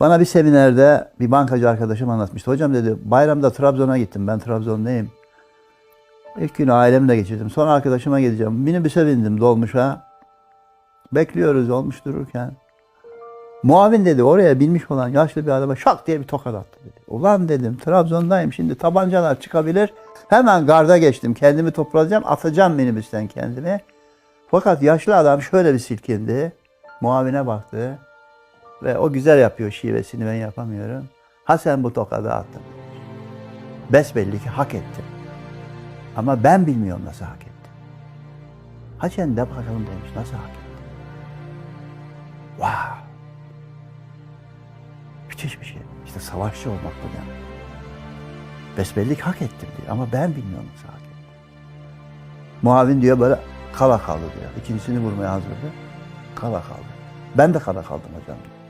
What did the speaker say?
Bana bir seminerde bir bankacı arkadaşım anlatmıştı. Hocam dedi bayramda Trabzon'a gittim. Ben Trabzon'dayım. İlk günü ailemle geçirdim. Sonra arkadaşıma gideceğim. Minibüse bindim dolmuşa. Bekliyoruz olmuş dururken. Muavin dedi oraya binmiş olan yaşlı bir adama şak diye bir tokat attı dedi. Ulan dedim Trabzon'dayım şimdi tabancalar çıkabilir. Hemen garda geçtim. Kendimi toplayacağım. Atacağım minibüsten kendimi. Fakat yaşlı adam şöyle bir silkindi. Muavine baktı. Ve o güzel yapıyor şivesini ben yapamıyorum. Ha sen bu tokadı attın. Besbelli ki hak ettim. Ama ben bilmiyorum nasıl hak ettim. Ha sen de bakalım demiş nasıl hak ettim. Wow. Müthiş bir şey. İşte savaşçı olmak bu demek. Besbelli ki hak ettim diyor ama ben bilmiyorum nasıl hak ettim. Muavin diyor böyle kala kaldı diyor. İkincisini vurmaya hazırdı. Kala kaldı. Ben de kala kaldım hocam diyor.